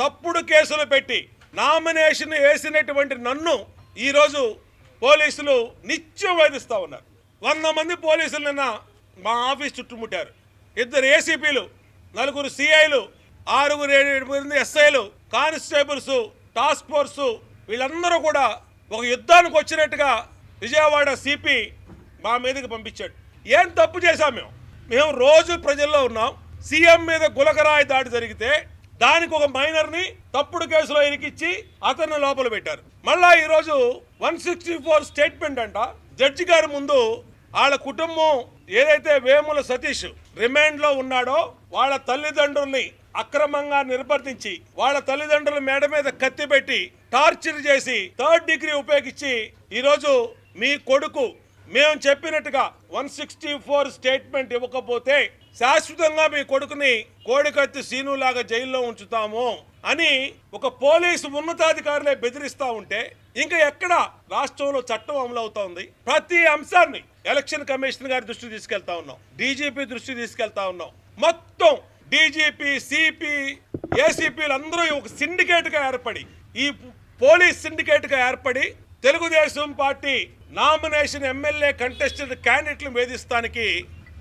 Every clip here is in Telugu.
తప్పుడు కేసులు పెట్టి నామినేషన్ వేసినటువంటి నన్ను ఈరోజు పోలీసులు నిత్యం వేధిస్తూ ఉన్నారు. వంద మంది పోలీసులు నిన్న మా ఆఫీస్ చుట్టుముట్టారు. ఇద్దరు ఏసీపీలు నలుగురు సిఐలు ఆరుగురు ఏడు మంది ఎస్ఐలు కానిస్టేబుల్స్ టాస్క్ ఫోర్సు వీళ్ళందరూ కూడా ఒక యుద్ధానికి వచ్చినట్టుగా విజయవాడ సిపి మా మీదకి పంపించాడు. ఏం తప్పు చేశాం మేము? మేము రోజు ప్రజల్లో ఉన్నాం. సీఎం మీద గులకరాయి దాడి జరిగితే దానికి ఒక మైనర్ని తప్పుడు కేసులో ఇరికిచ్చి అతన్ని లోపల పెట్టారు. మళ్ళా ఈరోజు వన్ సిక్స్టీ ఫోర్ స్టేట్మెంట్ అంట. జడ్జి గారి ముందు వాళ్ళ కుటుంబం ఏదైతే వేముల సతీష్ రిమాండ్లో ఉన్నాడో వాళ్ళ తల్లిదండ్రుల్ని అక్రమంగా నిర్వర్తించి వాళ్ళ తల్లిదండ్రుల మేడ మీద కత్తి పెట్టి టార్చర్ చేసి థర్డ్ డిగ్రీ ఉపయోగించి ఈరోజు మీ కొడుకు మేము చెప్పినట్టుగా వన్ సిక్స్టీ ఫోర్ స్టేట్మెంట్ ఇవ్వకపోతే శాశ్వతంగా మీ కొడుకుని కోడికత్తి సీనులాగా జైల్లో ఉంచుతాము అని ఒక పోలీసు ఉన్నతాధికారులే బెదిరిస్తా ఉంటే ఇంకా ఎక్కడ రాష్ట్రంలో చట్టం అమలు అవుతా ఉంది ప్రతి అంశాన్ని ఎలక్షన్ కమిషన్ గారి దృష్టికి తీసుకెళ్తా ఉన్నాం. డీజీపీ దృష్టికి తీసుకెళ్తా ఉన్నాం. మొత్తం డీజీపీ సిపి ఏసీపీలు అందరూ ఒక సిండికేట్గా ఏర్పడి ఈ పోలీస్ సిండికేట్గా ఏర్పడి Telugu Desam party nomination MLA contested క్యాండిడేట్లు వేధిస్తానికి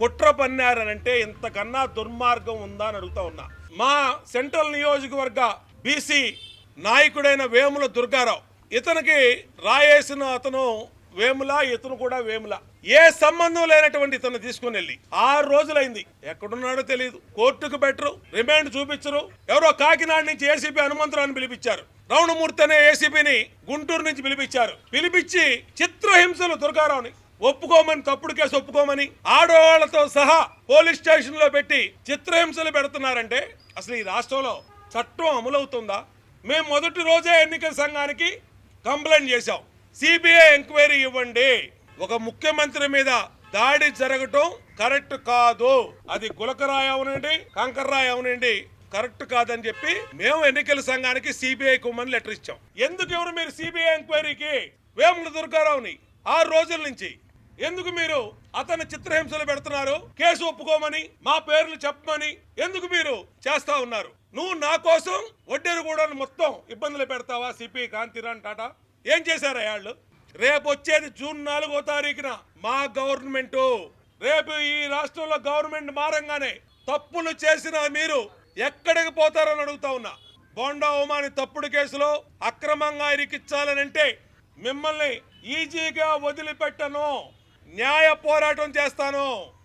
కుట్ర పన్నారనంటే ఇంతకన్నా దుర్మార్గం ఉందా అని అడుగుతా ఉన్నా. మా సెంట్రల్ నియోజకవర్గ బీసీ నాయకుడైన వేముల దుర్గారావు ఇతనికి రాయేసిన అతను వేముల ఇతను కూడా వేముల. ఏ సంబంధం లేనటువంటి ఇతను తీసుకుని వెళ్ళి ఆరు రోజులైంది. ఎక్కడున్నాడో తెలియదు కోర్టుకు బెటరు రిమాండ్ చూపించరు. ఎవరో కాకినాడ నుంచి ఏసీపీ హనుమంతరావుని పిలిపించారు. రౌణమూర్తి అనే ఏసీపీని గుంటూరు నుంచి పిలిపించారు. పిలిపించి చిత్రహింసలు దుర్గారావుని ఒప్పుకోమని తప్పుడు కేసు ఒప్పుకోమని ఆడవాళ్ళతో సహా పోలీస్ స్టేషన్లో పెట్టి చిత్రహింసలు పెడుతున్నారంటే అసలు ఈ రాష్ట్రంలో చట్టం అమలవుతుందా? మేము మొదటి రోజే ఎన్నికల సంఘానికి కంప్లైంట్ చేశాం. సిబిఐ ఎంక్వైరీ ఇవ్వండి. ఒక ముఖ్యమంత్రి మీద దాడి జరగటం కరెక్ట్ కాదు. అది గులకరాయి అవనండి కంకర్రాయి అవనండి. కరెక్ట్ కాదని చెప్పి మేము ఎన్నికల సంఘానికి సిబిఐ కుమ్మని లెటర్ ఇచ్చాం. ఎందుకు ఎవరు మీరు సిబిఐ ఎంక్వైరీకి వేముల దుర్గారావుని ఆరు రోజుల నుంచి ఎందుకు మీరు అతని చిత్రహింసలు పెడుతున్నారు? కేసు ఒప్పుకోమని మా పేర్లు చెప్పమని ఎందుకు మీరు చేస్తా ఉన్నారు? నువ్వు నా కోసం వడ్డేరు కూడా మొత్తం ఇబ్బందులు పెడతావా? సిపి కాంతిరాన్ టాటా? ఏం చేశారు వాళ్ళు రేపు వచ్చేది జూన్ నాలుగో తారీఖున మా గవర్నమెంట్. రేపు ఈ రాష్ట్రంలో గవర్నమెంట్ మారంగానే తప్పులు చేసిన మీరు ఎక్కడికి పోతారని అడుగుతా ఉన్నా. బోండా ఉమాని తప్పుడు కేసులో అక్రమంగా ఇరికిచ్చాలనంటే మిమ్మల్ని ఈజీగా వదిలిపెట్టను. న్యాయ పోరాటం చేస్తాను.